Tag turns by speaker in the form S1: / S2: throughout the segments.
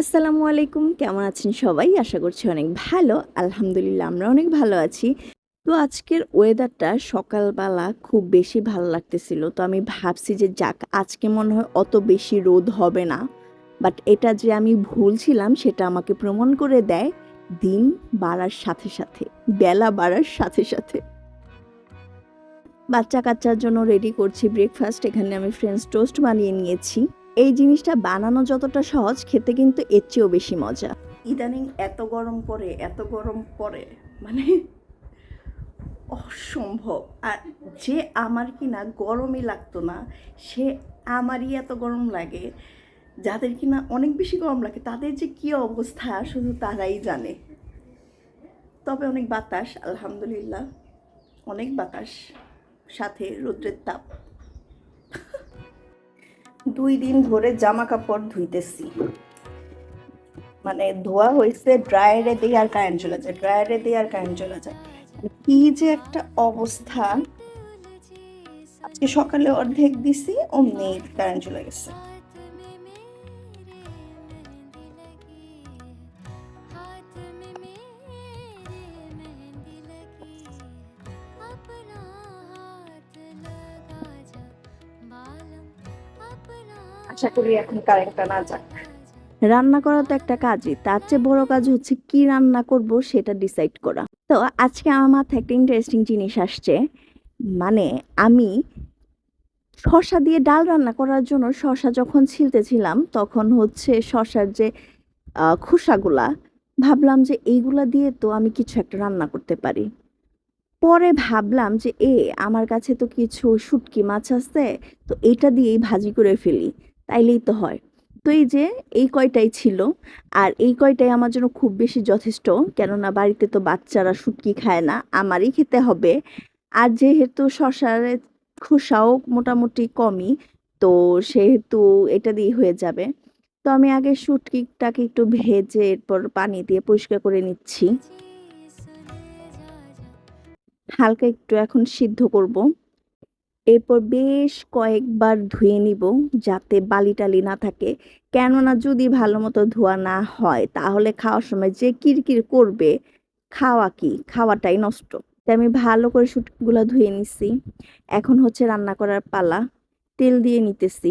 S1: আসসালামু আলাইকুম, কেমন আছেন সবাই? আশা করছি অনেক ভালো। আলহামদুলিল্লাহ, আমরা অনেক ভালো আছি। তো আজকের ওয়েদারটা সকালবেলা খুব বেশি ভালো লাগতেছিল। তো আমি ভাবছি যে যাক, আজকে মনে হয় অত বেশি রোদ হবে না। বাট এটা যে আমি ভুল ছিলাম, সেটা আমাকে প্রমাণ করে দেয় দিন বাড়ার সাথে সাথে, বেলা বাড়ার সাথে সাথে। বাচ্চা কাচ্চার জন্য রেডি করছি ব্রেকফাস্ট এখানে আমি ফ্রেঞ্চ টোস্ট বানিয়ে নিয়েছি। এই জিনিসটা বানানো যতটা সহজ, খেতে কিন্তু এর চেয়েও বেশি মজা। ইদানিং এত গরম পড়ে, এত গরম পড়ে মানে অসম্ভব। আর যে আমার কিনা গরমই লাগতো না, সে আমারই এত গরম লাগে, যাদের কিনা অনেক বেশি গরম লাগে, তাদের যে কী অবস্থা শুধু তারাই জানে। তবে অনেক বাতাস, আলহামদুলিল্লাহ, অনেক বাতাস, সাথে রৌদ্রের তাপ। দুই দিন ধরে জামা কাপড় ধুইতেছি। মানে ধোয়া হয়েছে ড্রায়ারে দিয়ে আর কারেন্ট চলে যায়, ড্রায়ারে দিয়ে আর কারেন্ট চলে যায়। কি যে একটা অবস্থা। আজকে সকালে অর্ধেক দিছি, অমনি কারেন্ট চলে গেছে। আশা করি এখন কারেন্টটা না যাক। রান্না করা তো একটা কাজই, তার চেয়ে বড় কাজ হচ্ছে কি রান্না করব সেটা ডিসাইড করা। তো আজকে আমার মাথায় একটা ইন্টারেস্টিং জিনিস আসছে মানে আমি শশা দিয়ে ডাল রান্না করার জন্য শশা যখন ছিলতেছিলাম, তখন হচ্ছে শশার যে খোসাগুলা, ভাবলাম যে এইগুলা দিয়ে তো আমি কিছু একটা রান্না করতে পারি। পরে ভাবলাম যে, এ, আমার কাছে তো কিছু শুটকি মাছ আছে, তো এটা দিয়েই ভাজি করে ফেলি। তাইলেই তো হয়। তো এই যে, এই কয়টাই ছিল, আর এই কয়টাই আমার জন্য খুব বেশি যথেষ্ট, কেননা বাড়িতে তো বাচ্চারা শুটকি খায় না, আমারই খেতে হবে। আর যেহেতু শশার খোসাও মোটামুটি কমই, তো সেহেতু এটা দিয়ে হয়ে যাবে। তো আমি আগে শুটকিটাকে একটু ভেজে এরপর পানি দিয়ে পরিষ্কার করে নিচ্ছি। হালকা একটু এখন সিদ্ধ করব। এরপর বেশ কয়েকবার ধুয়ে নিব যাতে বালি টালি না থাকে। কেননা যদি ভালো মতো ধোয়া না হয়, তাহলে খাওয়ার সময় যে কিরকির করবে, খাওয়া কি? খাওয়াটাই নষ্ট। তাই আমি ভালো করে শুটকিগুলো ধুয়ে নিছি। এখন হচ্ছে রান্না করার পালা। তেল দিয়ে নিতেছি।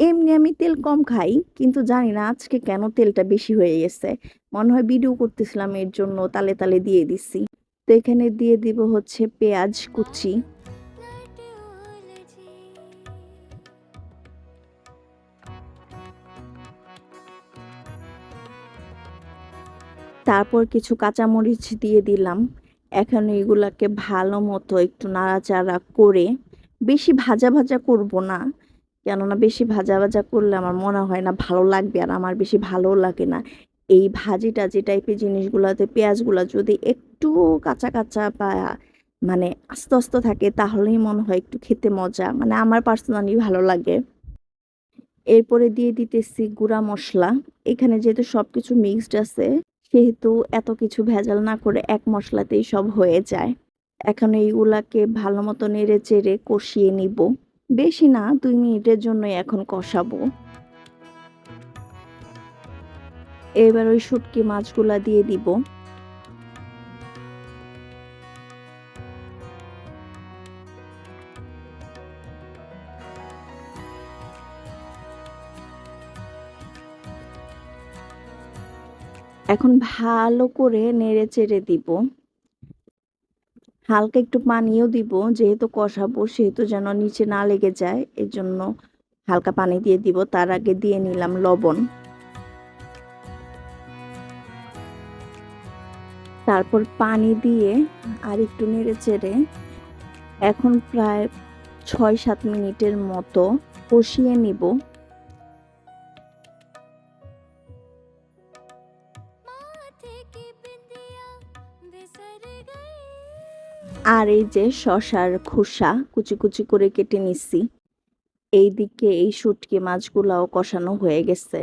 S1: এমনি আমি তেল কম খাই, কিন্তু জানি না আজকে কেন তেলটা বেশি হয়ে গেছে। মনে হয় ভিডিও করতেছিলাম এর জন্য, তালে তালে দিয়ে দিছি। তো এখানে দিয়ে দিব হচ্ছে পেঁয়াজ কুচি। তারপর কিছু কাঁচামরিচ দিয়ে দিলাম। এখন এগুলাকে ভালো মতো একটু নাড়াচাড়া করে বেশি ভাজা ভাজা করব না। কেননা বেশি ভাজা ভাজা করলে আমার মনে হয় না ভালো লাগবে আর আমার বেশি ভালোও লাগে না। এই ভাজি টাজি টাইপের জিনিসগুলোতে, পেঁয়াজগুলো যদি একটু কাঁচা কাঁচা বা মানে আস্তে আস্তে থাকে, তাহলেই মনে হয় একটু খেতে মজা। মানে আমার পার্সোনালি ভালো লাগে। এরপরে দিয়ে দিতেছি গুঁড়া মশলা। এখানে যেহেতু সব কিছু মিক্সড আছে সেহেতু এত কিছু ভেজাল না করে এক মশলাতেই সব হয়ে যায়। এখন এইগুলাকে ভালো মতো নেড়ে চেড়ে কষিয়ে নিব। বেশি না, দুই মিনিটের জন্যই এখন কষাবো। এবার ওই শুটকি মাছগুলা দিয়ে দিব। এখন ভালো করে নেড়ে চেড়ে দিব। হালকা একটু পানিও দিব, যেহেতু কষাবো, সেহেতু যেন নিচে না লেগে যায় এর জন্য হালকা পানি দিয়ে দিব। তার আগে দিয়ে নিলাম লবণ। তারপর পানি দিয়ে আর একটু নেড়ে চেড়ে এখন প্রায় ছয় সাত মিনিটের মতো কষিয়ে নিব। আর এই যে শশার খোসা কুচি কুচি করে কেটে নিচ্ছি এইদিকে এই শুটকি মাছগুলাও কষানো হয়ে গেছে।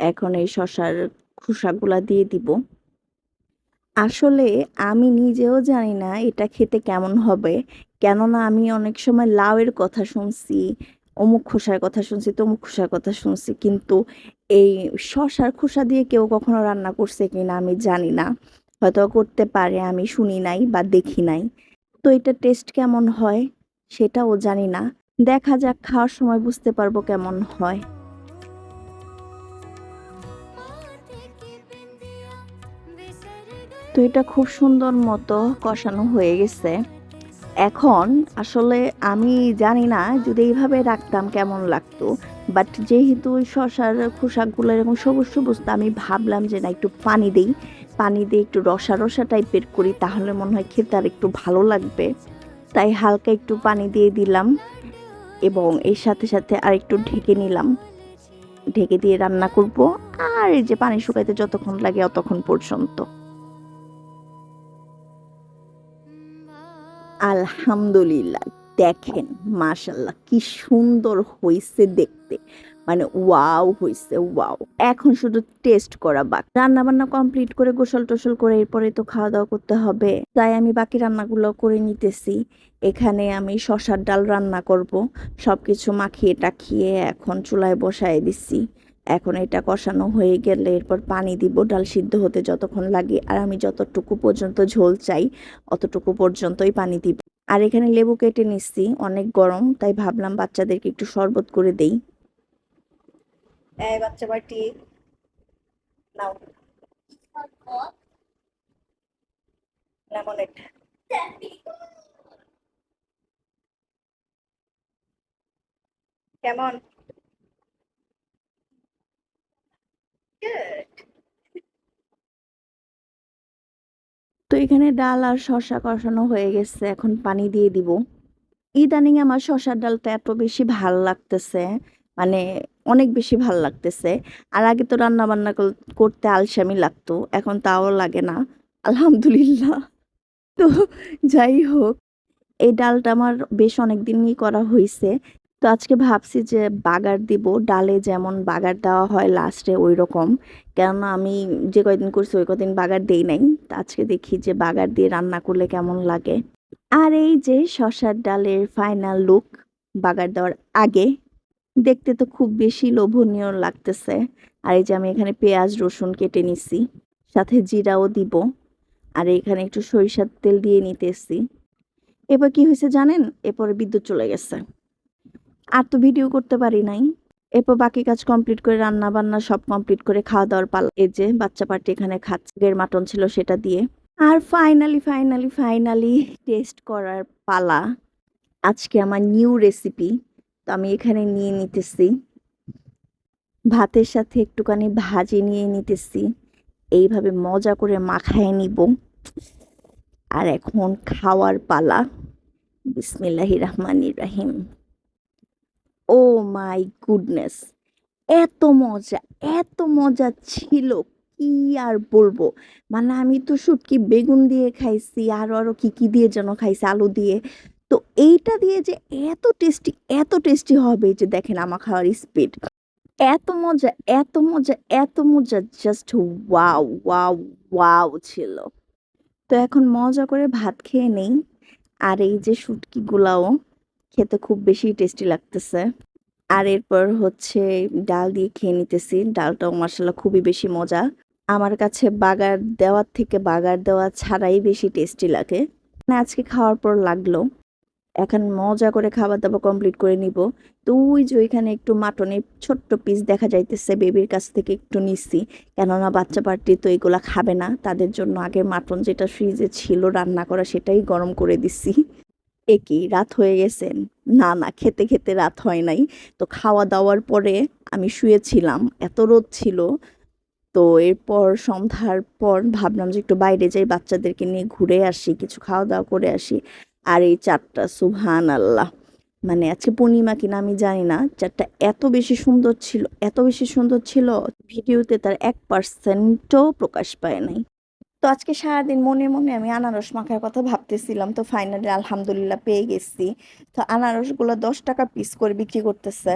S1: এখন এই শশার খোসাগুলা দিয়ে দিব। আসলে আমি নিজেও জানি না এটা খেতে কেমন হবে। কেননা আমি অনেক সময় লাউয়ের কথা শুনছি, অমুক খোসার কথা শুনছি, তমুক খোসার কথা শুনছি, কিন্তু এই শশার খোসা দিয়ে কেউ কখনো রান্না করছে কিনা আমি জানি না। হয়তো করতে পারে, আমি শুনি নাই বা দেখি নাই। তো এটা টেস্ট কেমন হয়? সেটাও জানি না। দেখা যাক, খাওয়ার সময় বুঝতে পারব কেমন হয়। তো এটা খুব সুন্দর মতো কষানো হয়ে গেছে। এখন আসলে আমি জানি না যদি এইভাবে রাখতাম কেমন লাগতো। বাট যেহেতু ওই শশার খোসাগুলো এরকম সবুজ সবুজ তো আমি ভাবলাম যে না, একটু পানি দিই। পানি দিয়ে একটু রসা রসা টাইপের করি, তাহলে মনে হয় খেতে আর একটু ভালো লাগবে। তাই হালকা একটু পানি দিয়ে দিলাম এবং এর সাথে সাথে আর একটু ঢেকে নিলাম। ঢেকে দিয়ে রান্না করব আর এই যে পানি শুকাইতে যতক্ষণ লাগে অতক্ষণ পর্যন্ত। আলহামদুলিল্লাহ, দেখেন মাশাল্লাহ কি সুন্দর হইছে দেখতে। মানে ওয়াও হইছে, ওয়াও। এখন শুধু টেস্ট করা বাকি। রান্না বান্না কমপ্লিট করে গোসল টোসল করে এরপরে তো খাওয়া দাওয়া করতে হবে। তাই আমি বাকি রান্নাগুলো করে নিতেছি। এখানে আমি শশার ডাল রান্না করব। সবকিছু মাখিয়ে টাখিয়ে এখন চুলায় বসায় দিছি। এখন এটা কষানো হয়ে গেলে এরপর পানি দিব, ডাল সিদ্ধ হতে যতক্ষণ লাগে। আর আমি যতটুকু পর্যন্ত ঝোল চাই, অতটুকু পর্যন্তই পানি দিব। আর এখানে লেবু কেটে নিচ্ছি, অনেক গরম। তাই ভাবলাম বাচ্চাদেরকে একটু শরবত করে দেই। এই বাচ্চা বাটি। নাও। লেমনেড কেমন? তো এখানে ডাল আর শসা কষানো হয়ে গেছে এখন পানি দিয়ে দিব। ইদানিং আমার শসার ডালটা এত বেশি ভালো লাগতেছে। মানে অনেক বেশি ভালো লাগতেছে। আর আগে তো রান্না বান্না করতে আলসামি লাগতো, এখন তাও লাগে না, আলহামদুলিল্লাহ। তো যাই হোক, এই ডালটা আমার বেশ অনেক দিনই করা হয়েছে তো আজকে ভাবছি যে বাগার দিব, ডালে যেমন বাগার দেওয়া হয় লাস্টে ওই রকম কেননা আমি যে কয়দিন করছি ওই কদিন বাগার দেই নাই। তা আজকে দেখি যে বাগার দিয়ে রান্না করলে কেমন লাগে। আর এই যে শশার ডালের ফাইনাল লুক বাগার দেওয়ার আগে দেখতে তো খুব বেশি লোভনীয় লাগতেছে। আর এই যে আমি এখানে পেঁয়াজ, রসুন কেটে নিছি, সাথে জিরাও দিব। আর এখানে একটু সরিষার তেল দিয়ে নিতেছি। এবার কি হয়েছে জানেন? এরপরে বিদ্যুৎ চলে গেছে। আর তো ভিডিও করতে পারি নাই। এরপর বাকি কাজ কমপ্লিট করে রান্না বান্না সব কমপ্লিট করে খাওয়া দাওয়ার পালা। এই যে বাচ্চা পার্টি এখানে খাচ্ছে গের মাটন ছিল সেটা দিয়ে। আর ফাইনালি ফাইনালি ফাইনালি টেস্ট করার পালা। আজকে আমার নিউ রেসিপি তো আমি এখানে নিয়ে নিতেছি। ভাতের সাথে একটুখানি ভাজি নিয়ে নিতেছি। এইভাবে মজা করে মাখায় নিব। আর এখন খাওয়ার পালা। বিসমিল্লাহির রহমানির রাহিম। ও মাই গুডনেস। এত মজা এত মজা ছিল। কি আর বলব? মানে আমি তো শুটকি বেগুন দিয়ে খাইছি, আরও আরও কি কি দিয়ে যেন খাইছি, আলু দিয়ে। তো এইটা দিয়ে যে এত টেস্টি এত টেস্টি হবে যে দেখেন আমার খাওয়ার স্পিড। এত মজা এত মজা এত মজা জাস্ট ওয়াও ওয়াও ওয়াও ছিল। তো এখন মজা করে ভাত খেয়ে নেই। আর এই যে শুটকিগুলাও খেতে খুব বেশি টেস্টি লাগতেছে। আর এরপর হচ্ছে ডাল দিয়ে খেয়ে নিতেছি। ডালটাও মশলা খুবই বেশি মজা। আমার কাছে বাগার দেওয়ার থেকে বাগার দেওয়া ছাড়াই বেশি টেস্টি লাগে। মানে আজকে খাওয়ার পর লাগল। এখন মজা করে খাবার দাবার কমপ্লিট করে নিব। তো ওই যে ওইখানে একটু মাটনের ছোট্ট পিস দেখা যাইতেছে বেবির কাছ থেকে একটু নিচ্ছি কেননা বাচ্চা পার্টি তো এগুলা খাবে না। তাদের জন্য আগে মাটন যেটা ফ্রিজে ছিল রান্না করা সেটাই গরম করে দিছি। এ কি, রাত হয়ে গেছেন না না, খেতে খেতে রাত হয় নাই। তো খাওয়া দাওয়ার পরে আমি শুয়েছিলাম। এত রোদ ছিল। তো এরপর সন্ধ্যার পর ভাবলাম যে একটু বাইরে যাই, বাচ্চাদেরকে নিয়ে ঘুরে আসি, কিছু খাওয়া দাওয়া করে আসি। আর এই চারটা সুবহান আল্লাহ মানে আজকে পূর্ণিমা কিনা আমি জানি না। চারটা এত বেশি সুন্দর ছিল, এত বেশি সুন্দর ছিল, ভিডিওতে তার এক পার্সেন্টও প্রকাশ পায় নাই। তো আজকে সারাদিন মনে মনে আমি আনারস মাখার কথা ভাবতেছিলাম। তো ফাইনালি আলহামদুলিল্লাহ পেয়ে গেছি। তো আনারসগুলো দশ টাকা পিস করে বিক্রি করতেছে।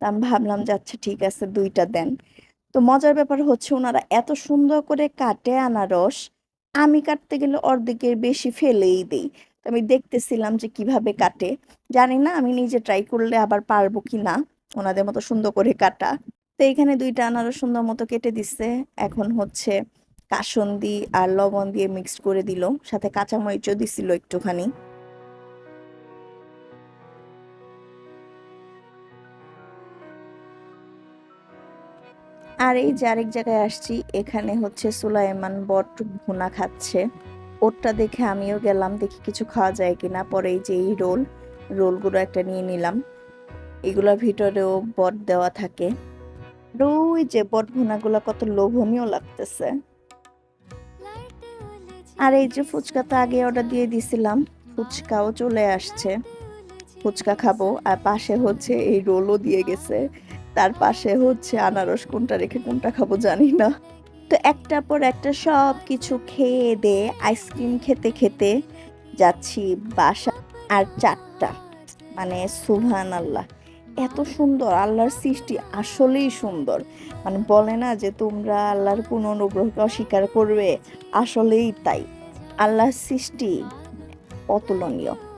S1: তা আমি ভাবলাম যে আচ্ছা ঠিক আছে, দুইটা দেন। তো মজার ব্যাপার হচ্ছে ওনারা এত সুন্দর করে কাটে আনারস। আমি কাটতে গেলে অর্ধেকের বেশি ফেলেই দিই। তো আমি দেখতেছিলাম যে কীভাবে কাটে। জানি না আমি নিজে ট্রাই করলে আবার পারব কি না, ওনাদের মতো সুন্দর করে কাটা। তো এখানে দুইটা আনারস সুন্দর মতো কেটে দিচ্ছে এখন হচ্ছে কাসন্দি আর লবণ দিয়ে মিক্সড করে দিল, সাথে কাঁচামরিচও দিছিল একটুখানি। আর এই যে আরেক জায়গায় আসছি, এখানে হচ্ছে সুলাইমান বট ভুনা খাচ্ছে। ওরটা দেখে আমিও গেলাম, দেখি কিছু খাওয়া যায় কিনা। পরে এই যে এই রোল, রোলগুলো একটা নিয়ে নিলাম। এগুলোর ভিতরেও বট দেওয়া থাকে। ওই যে বট ভুনাগুলো কত লোভনীয় লাগতেছে। আর এই যে ফুচকা তো আগে অর্ডার দিয়ে দিছিলাম, ফুচকাও চলে আসছে। ফুচকা খাব, আর পাশে হচ্ছে এই রোলও দিয়ে গেছে। তার পাশে হচ্ছে আনারস কোনটা রেখে কোনটা খাব জানি না। তো একটা পর একটা সব কিছু খেয়ে দে আইসক্রিম খেতে খেতে যাচ্ছি বাসা আর চারটা। মানে সুভান আল্লাহ এত সুন্দর, আল্লাহর সৃষ্টি আসলেই সুন্দর। মানে বলে না যে তোমরা আল্লাহর কোন অনুগ্রহকে অস্বীকার করবে? আসলেই তাই। আল্লাহর সৃষ্টি অতুলনীয়।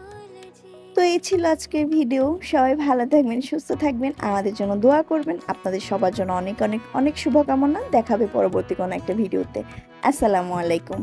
S1: তো এই ছিল আজকের ভিডিও সবাই ভালো থাকবেন, সুস্থ থাকবেন, আমাদের জন্য দোয়া করবেন। আপনাদের সবার জন্য অনেক অনেক অনেক শুভকামনা। দেখাবে পরবর্তী কোনো একটা ভিডিওতে আসসালামু আলাইকুম।